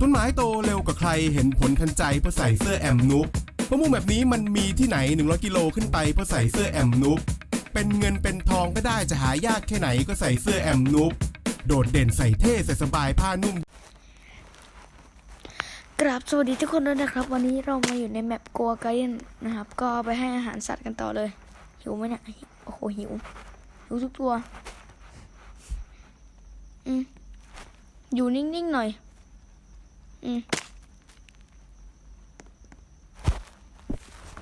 ต้นไม้โตเร็วกว่าใครเห็นผลทันใจเพราะใส่เสื้อแอมนุ๊กมะม่วงแบบนี้มันมีที่ไหน 100 กิโลขึ้นไปเพราะใส่เสื้อแอมนุ๊กเป็นเงินเป็นทองก็ได้จะหายากแค่ไหนก็ใส่เสื้อแอมนุ๊กโดดเด่นใส่เท่ใส่สบายผ้านุ่มกราบสวัสดีทุกคนด้วยนะครับ วันนี้เรามาอยู่ในแมปกัวไกเดนนะครับ ก็ไปให้อาหารสัตว์กันต่อเลย หิวไหมเนี่ยโอ้โหหิวหิวทุกตัว อืมอยู่นิ่งๆหน่อย อืม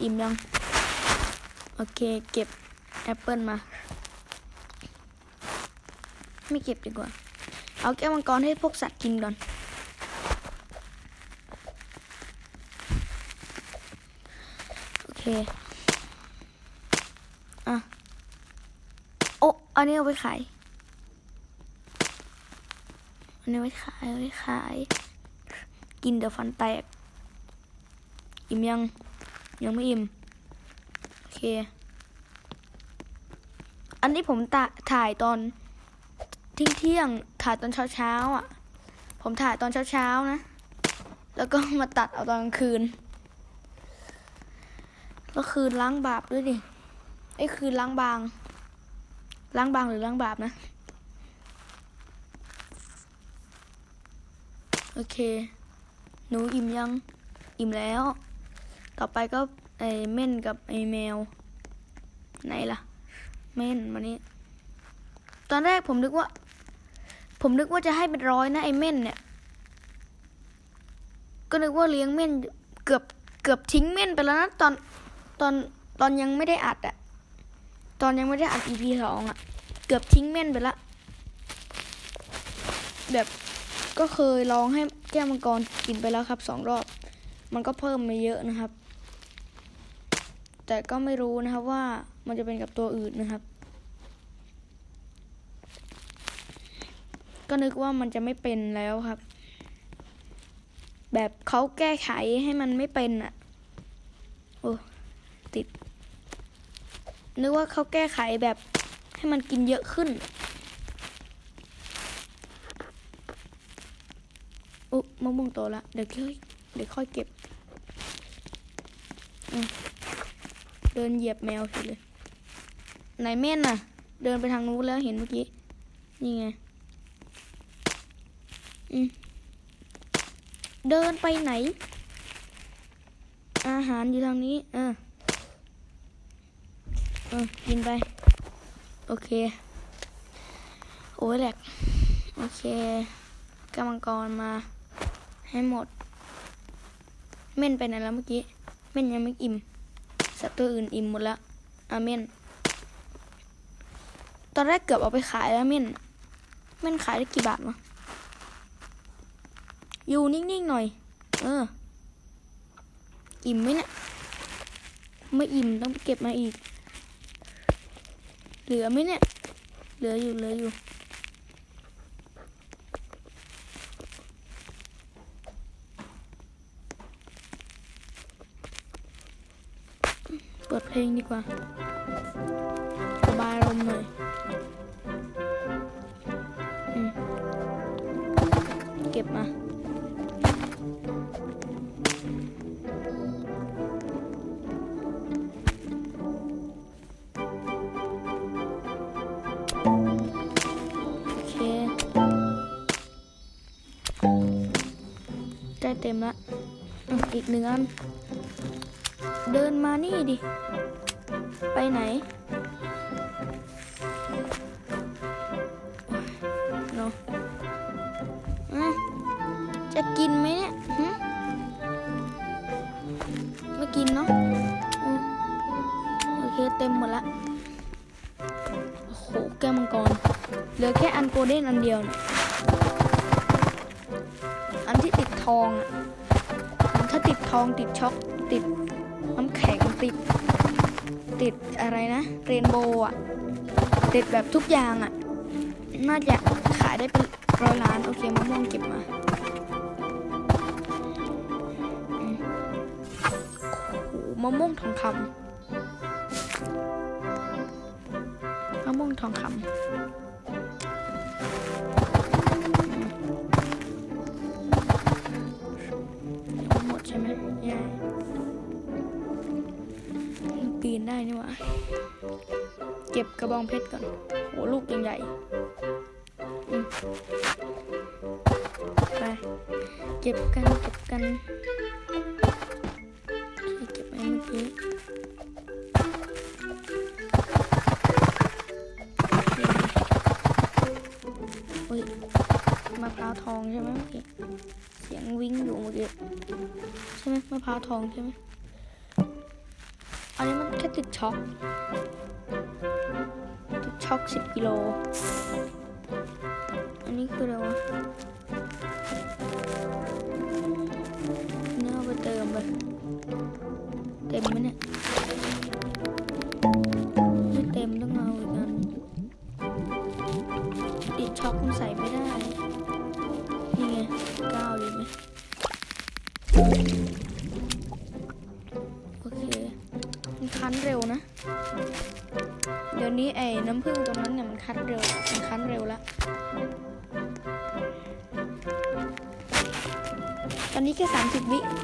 อิ่มยัง โอเค เก็บแอปเปิลมา ไม่เก็บดีกว่า เอาแก้วมังกรให้พวกสัตว์กินก่อน โอเค อะ โอ้อันนี้เอาไปขาย อันนี้ไว้ขายไว้ขาย กินเดี๋ยวฟันแตก อิ่มยัง ยังไม่อิ่ม โอเค อันนี้ผมตถ่ายตอนเที่ยงเที่ยงถ่ายตอนเช้าเช้าอะ ผมถ่ายตอนเช้าเช้านะ แล้วก็มาตัดเอาตอนกลางคืน ก็คือล้างบาปด้วยดิไอ้คือล้างบาง ล้างบางหรือล้างบาปนะ โอเค หนูอิ่มยัง อิ่มแล้ว ต่อไปก็ไอ้เม่นกับไอ้แมว ไหนล่ะ เม่นมานี่ตอนแรกผมนึกว่า ผมนึกว่าจะให้เป็นร้อยนะไอ้เม่นเนี่ย ก็นึกว่าเลี้ยงเม่นเกือบเกือบทิ้งเม่นไปแล้วนะตอนตอนตอนยังไม่ได้อัดอะตอนยังไม่ได้อัด EP สองอะเกือบทิ้งเม่นไปละแบบ ก็เคยลองให้แก้วมังกรกินไปแล้วครับสองรอบ มันก็เพิ่มมาเยอะนะครับ แต่ก็ไม่รู้นะครับว่ามันจะเป็นกับตัวอื่นนะครับ ก็นึกว่ามันจะไม่เป็นแล้วครับ แบบเขาแก้ไขให้มันไม่เป็นอะโอ้ติด นึกว่าเขาแก้ไขแบบให้มันกินเยอะขึ้น อุ๊มะม่วงโตละเดี๋ยวค่อยเดี๋ยวค่อยเก็บเดินเหยียบแมวทีเลยไหนเม่นน่ะ เดินไปทางนู้นแล้วเห็นเมื่อกี้นี่ไงเดินไปไหน อาหารอยู่ทางนี้ เออเออกินไป โอเค โอ้ยแหลก โอเคกำมังกรมา ให้หมด เม่นไปไหนแล้วเมื่อกี้ เม่นยังไม่อิ่ม สัตว์ตัวอื่นอิ่มหมดแล้วอาเม่น ตอนแรกเกือบเอาไปขายแล้วเม่น เม่นขายได้กี่บาทวะอยู่นิ่งๆหน่อย เออ อิ่มไหมเนี่ย ไม่อิ่มต้องเก็บมาอีก เหลือไหมเนี่ย เหลืออยู่ เหลืออยู่ เปิดเพลงดีกว่าระบายอารมณ์หน่อยเก็บมาได้เต็มละอีกหนึ่งอัน เดินมานี่ดิ ไปไหนเนาะจะกินไหมเนี่ยไม่กินเนาะ โอเคเต็มหมดละ โอ้โห แก้มังกร เหลือแค่อันโกลเด้นอันเดียวเนี่ยอันที่ติดทองอะ ถ้าติดทองติดช็อกติด ติด ติดอะไรนะ เรนโบว์อะ ติดแบบทุกอย่างอะ น่าจะขายได้เป็นร้อยล้าน โอเคมะม่วงเก็บมาโอ้โหมะม่วงทองคำมะม่วงทองคำ เก็บกระบองเพชรก่อนโหลูกยังใหญ่ไปเก็บกันเก็บกันเก็บไว้เมื่อกี้เฮ้ยมะพร้าวทองใช่ไหมเมื่อกี้เสียงวิ่งอยู่เมื่อกี้ใช่ไหมมะพร้าวทองใช่ไหม อันนี้มันแค่ติดช็อค ติดช็อคสิบกิโล อันนี้คืออะไรวะเนื้อไปเติมไปเต็มไหมเนี่ย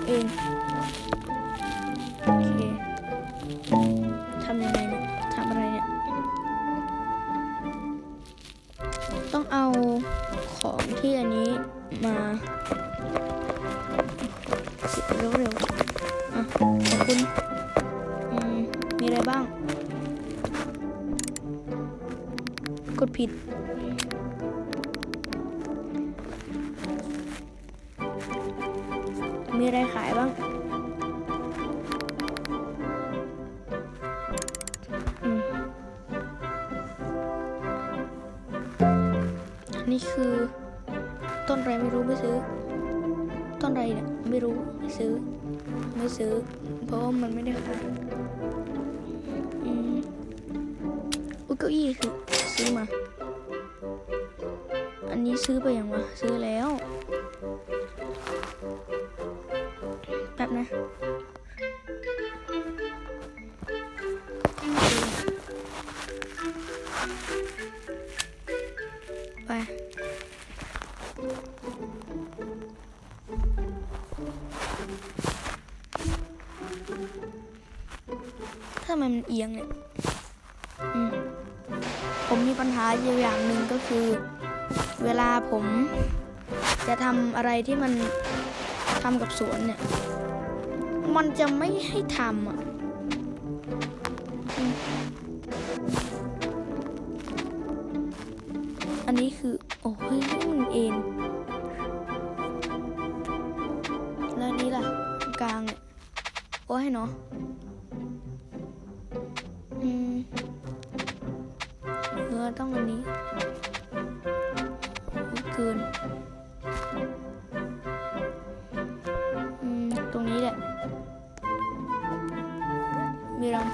เองโอเคทำยังไงเนี่ยทำอะไรเนี่ย ต้องเอาของที่อันนี้มาสิเร็วๆอะขอบคุณมมีอะไรบ้าง กดผิด มีอะไรขายบ้างอันนี้คือต้นอะไรไม่รู้ไม่ซื้อ ต้นอะไรเนี่ยไม่รู้ไม่ซื้อ ไม่ซื้อ เพราะว่ามันไม่ได้ขายอืมอุ้ยเก้าอี้คือซื้อมา อันนี้ซื้อไปยังวะซื้อแล้ว นะไปถ้ามันเอียงเนี่ยผมมีปัญหาอยู่อย่างหนึ่งก็คือ เวลาผมจะทำอะไรที่มันทำกับสวนเนี่ย มันจะไม่ให้ทำอะอันนี้คือ โอ้ยมันเอ็นแล้วนี้ล่ะ กลางเนี่ยโอ้ยเนาะอืมเออต้องอันนี้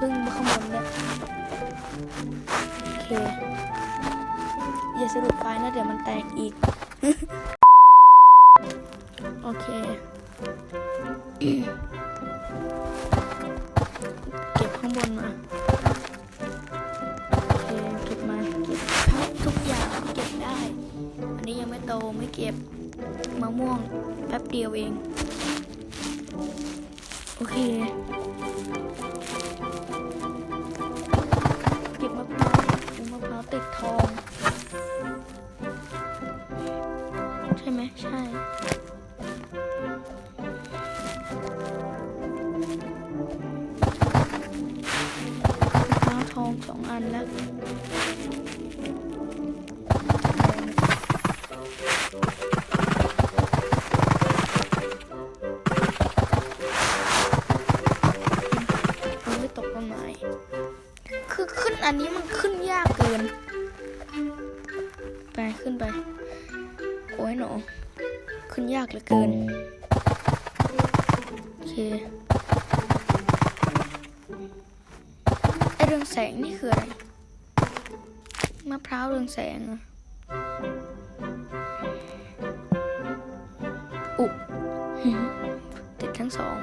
มีรังผึ้งข้างบนด้วยโอเคอย่าสะดุดไฟนะเดี๋ยวมันแตกอีก โอเค เก็บข้างบนมาโอเคเก็บมาเก็บทั้งทุกอย่างที่เก็บได้ อันนี้ยังไม่โตไม่เก็บมะม่วงแป๊บเดียวเอง โอเค ใช่ไหมใช่มะพร้าทองสองอันแล้วมันไม่ตกต้นไม้คือขึ้นอันนี้มันขึ้นยากเกิน ไป ขึ้นไป โอ้ยหนอ ขึ้นยากเหลือเกิน โอเค ไอเรืองแสงนี่คืออะไร มะพร้าวเรืองแสงเหรอะอุหืมติดทั้งสอง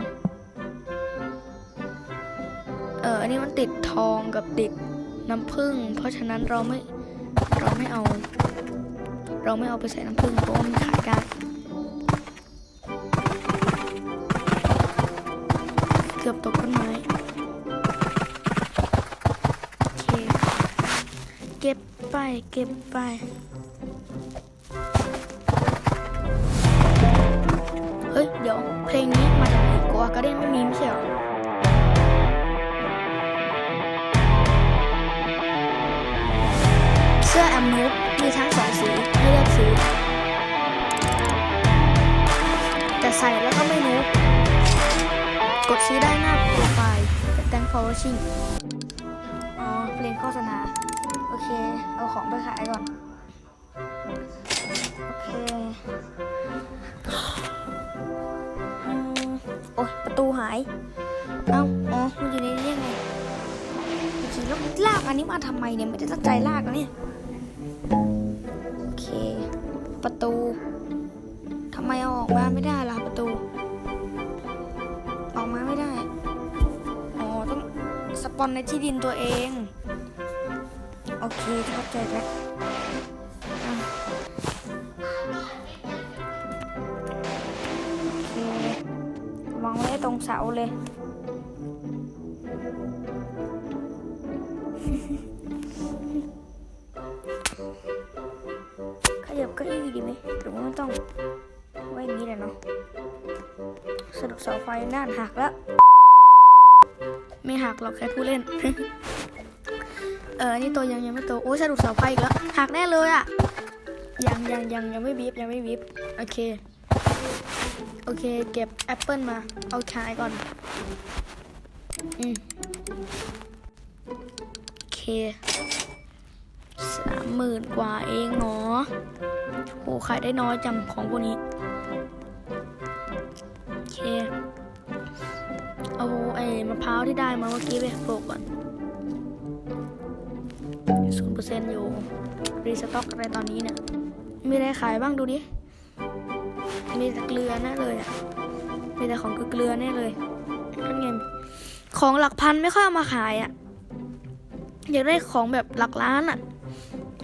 เออ อันนี้มันติดทองกับติดน้ำผึ้ง เพราะฉะนั้นเราไม่ เราไม่เอา เราไม่เอาไปใส่น้ำผึ้งเพราะมันขายได้กือบตกต้นไม้โอเคเก็บไปเก็บไปเฮ้ยเดี๋ยวเพลงนี้มาจากไหนโกอากาเดนไม่มีไม่ใช่หรอ ใส่แล้วก็ไม่นุกกดซื้อได้หน้าโปรไฟล์ Thank for watching อ๋อเพลงโฆษณา โอเค เอาของไปขายก่อน โอเค โอ้ยประตูหาย เอ้า อ๋อ มันอยู่ในนี้ยังไงโอเคแล้วลากอันนี้มาทำไมเนี่ย ไม่ได้ตั้งใจลากนะเนี่ย โอเค ประตู ปอนในที่ดินตัวเอง โอเคเข้าใจแล้วอะโอเควางไว้ตรงเสาเลย ขยับเก้าอี้ดีไหมหรือว่าไม่ต้องไว้อย่างนี้แหละเนาะสรุปเสาไฟน่านหักแล้ว ไม่หักหรอกแค่ผู้เล่น เออนี่ตัวยังยังไม่โตโอ้ยสรุปเสาไฟอีกแล้วหักแน่เลยอะยังยังยังยังไม่บีบยังไม่บีบโอเค โอเค เก็บแอปเปิลมา เอาขายก่อน อืมโอเคสามหมื่นกว่าเองเนาะโหขายได้น้อยจังของพวกนี้ มะพร้าวที่ได้มาเมื่อกี้ไปปลูกก่อนศูนย์เปอร์เซ็นต์อยู่ รีสต็อกอะไรตอนนี้เนี่ย มีอะไรขายบ้างดูดิ มีแต่เกลือแน่เลยอะ มีแต่ของเกลือแน่เลยนั่นไง ของหลักพันไม่ค่อยเอามาขายอะ อยากได้ของแบบหลักล้านอะ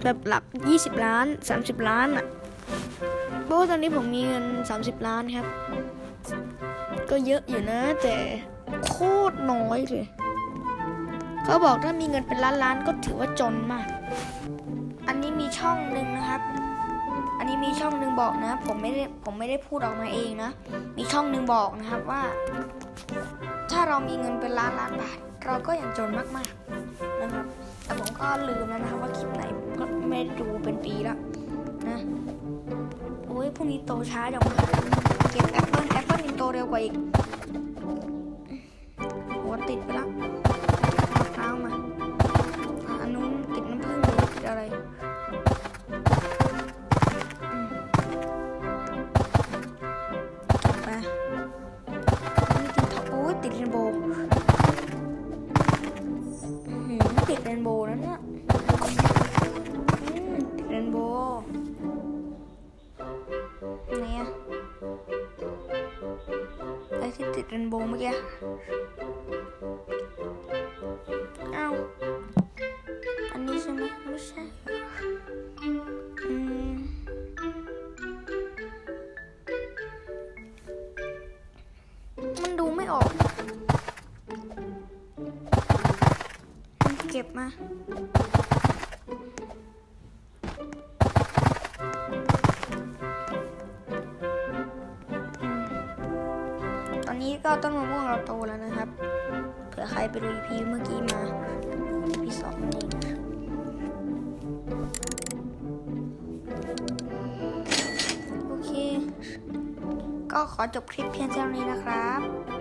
แบบหลัก 20 ล้าน 30 ล้านอะเพราะว่าตอนนี้ผมมีเงิน 30 ล้านครับ ก็เยอะอยู่นะแต่ ตรน้อยเลย เขาบอกถ้ามีเงินเป็นล้านล้านก็ถือว่าจนมาก อันนี้มีช่องหนึ่งนะครับ อันนี้มีช่องหนึ่งบอกนะ ผมไม่ได้ผมไม่ได้พูดออกมาเองนะ มีช่องหนึ่งบอกนะครับว่า ถ้าเรามีเงินเป็นล้านล้านบาท เราก็ยังจนมากๆนะครับ แต่ผมก็ลืมแล้วนะครับว่าคลิปไหนก็ไม่ได้ดูเป็นปีแล้วนะ โอ้ยพรุ่งนี้โตช้าจัง ไอ้ที่ติ ต้นมะม่วงเราโตแล้วนะครับ เผื่อใครไปดูพีเมื่อกี้มาพีสองนั่นเองโอเค ก็ขอจบคลิปเพียงเท่านี้นะครับ